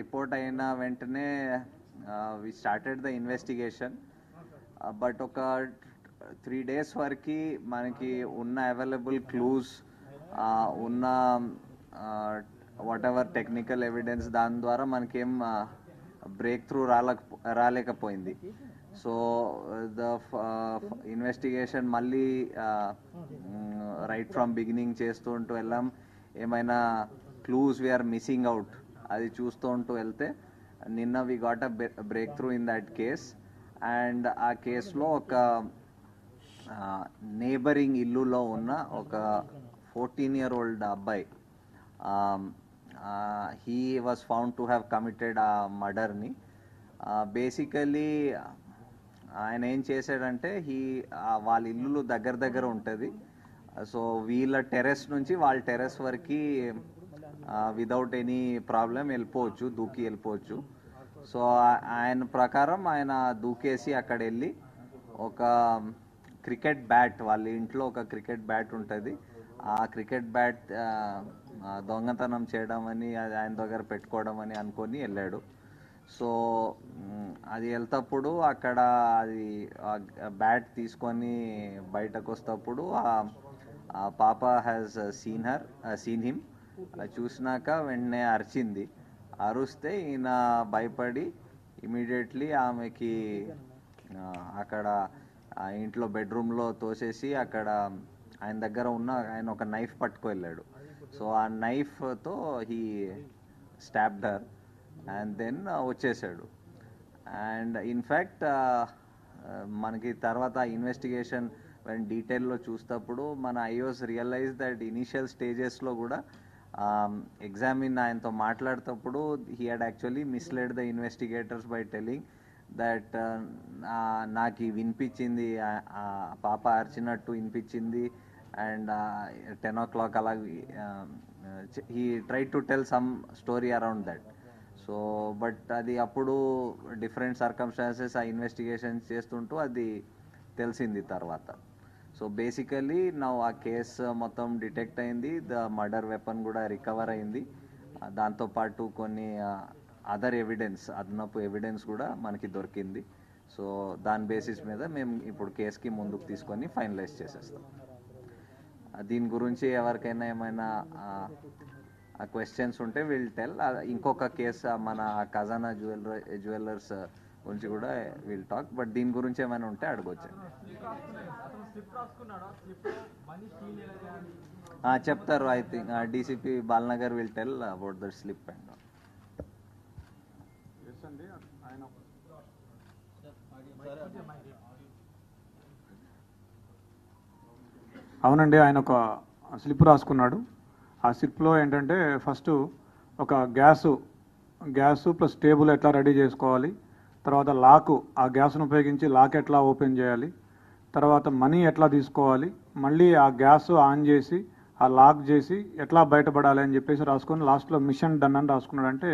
Report అయిన వెంటనే we started the investigation but ఒక త్రీ డేస్ వరకు మనకి ఉన్న అవైలబుల్ క్లూస్ ఉన్న వాట్ ఎవర్ టెక్నికల్ ఎవిడెన్స్ దాని ద్వారా మనకేం బ్రేక్ త్రూ రాలేక రాలేకపోయింది. సో ద ఇన్వెస్టిగేషన్ మళ్ళీ రైట్ ఫ్రమ్ బిగినింగ్ చేస్తూ ఉంటూ వెళ్ళాం. ఏమైనా క్లూస్ వీఆర్ మిస్సింగ్ అవుట్ అది చూస్తూ ఉంటూ వెళ్తే నిన్న we got a breakthrough in that case and ఆ కేసులో ఒక నేబరింగ్ ఇల్లులో ఉన్న ఒక ఫోర్టీన్ ఇయర్ ఓల్డ్ అబ్బాయి he was found to have committed ఆ మర్డర్ని బేసికలీ ఆయన ఏం చేశాడంటే హీ వాళ్ళ ఇల్లులు దగ్గర దగ్గర ఉంటుంది. సో వీళ్ళ టెర్రస్ నుంచి వాళ్ళ టెర్రస్ వరకు విదౌట్ ఎనీ ప్రాబ్లం వెళ్ళిపోవచ్చు దూకి వెళ్ళిపోవచ్చు. సో ఆయన ప్రకారం ఆయన దూకేసి అక్కడ వెళ్ళి ఒక క్రికెట్ బ్యాట్ వాళ్ళ ఇంట్లో ఒక క్రికెట్ బ్యాట్ ఉంటుంది. ఆ క్రికెట్ బ్యాట్ దొంగతనం చేయడం అని అది ఆయన దగ్గర పెట్టుకోవడం అని అనుకొని వెళ్ళాడు. సో అది వెళ్తప్పుడు అక్కడ అది బ్యాట్ తీసుకొని బయటకు వస్తప్పుడు ఆ పాప has seen her seen him చూసినాక వెంటనే అరిచింది. అరుస్తే ఈయన భయపడి ఇమీడియట్లీ ఆమెకి అక్కడ ఇంట్లో బెడ్రూమ్లో తోసేసి అక్కడ ఆయన దగ్గర ఉన్న ఆయన ఒక నైఫ్ పట్టుకు వెళ్ళాడు సో ఆ నైఫ్తో he stabbed her and then వచ్చేసాడు. అండ్ ఇన్ఫ్యాక్ట్ మనకి తర్వాత ఇన్వెస్టిగేషన్ డీటెయిల్లో చూసినప్పుడు మన ఐఓస్ రియలైజ్ దట్ ఇనిషియల్ స్టేజెస్లో కూడా Um, ఎగ్జామిన్ ఆయనతో మాట్లాడేటప్పుడు he had actually misled the investigators by telling that నాకు వినిపించింది పాప అరిచినట్టు వినిపించింది అండ్ టెన్ ఓ క్లాక్ అలా he try to tell some story around that so but అది అప్పుడు డిఫరెంట్ సర్కమ్స్టాన్సెస్ ఆ ఇన్వెస్టిగేషన్ చేస్తుంటూ అది తెలిసింది తర్వాత. సో బేసికలీ నా ఆ కేసు మొత్తం డిటెక్ట్ అయింది. ద మర్డర్ వెపన్ కూడా రికవర్ అయింది. Uh, దాంతోపాటు కొన్ని uh, అదర్ ఎవిడెన్స్ అదనపు ఎవిడెన్స్ కూడా మనకి దొరికింది. సో దాని బేసిస్ మీద మేము ఇప్పుడు కేసుకి ముందుకు తీసుకొని ఫైనలైజ్ చేసేస్తాం. Uh, దీని గురించి ఎవరికైనా ఏమైనా క్వశ్చన్స్ ఉంటే విల్ టెల్ ఇంకొక కేసు మన ఖజానా జ్యువెలర్ జ్యువెలర్స్ గురించి కూడా విల్ టాక్ బట్ దీని గురించి ఏమైనా ఉంటే అడగొచ్చు. చెప్తారు I think DCP Balanagar will tell about the slip and అవునండి ఆయన ఒక స్లిప్ రాసుకున్నాడు. ఆ స్లిప్లో ఏంటంటే ఫస్ట్ ఒక గ్యాసు గ్యాసు ప్లస్ టేబుల్ ఎట్లా రెడీ చేసుకోవాలి? తర్వాత లాకు ఆ గ్యాస్ను ఉపయోగించి లాక్ ఎట్లా ఓపెన్ చేయాలి తర్వాత మనీ ఎట్లా తీసుకోవాలి మళ్ళీ ఆ గ్యాస్ ఆన్ చేసి ఆ లాక్ చేసి ఎట్లా బయటపడాలి అని చెప్పేసి రాసుకొని లాస్ట్లో మిషన్ డన్ అని రాసుకున్నాడు అంటే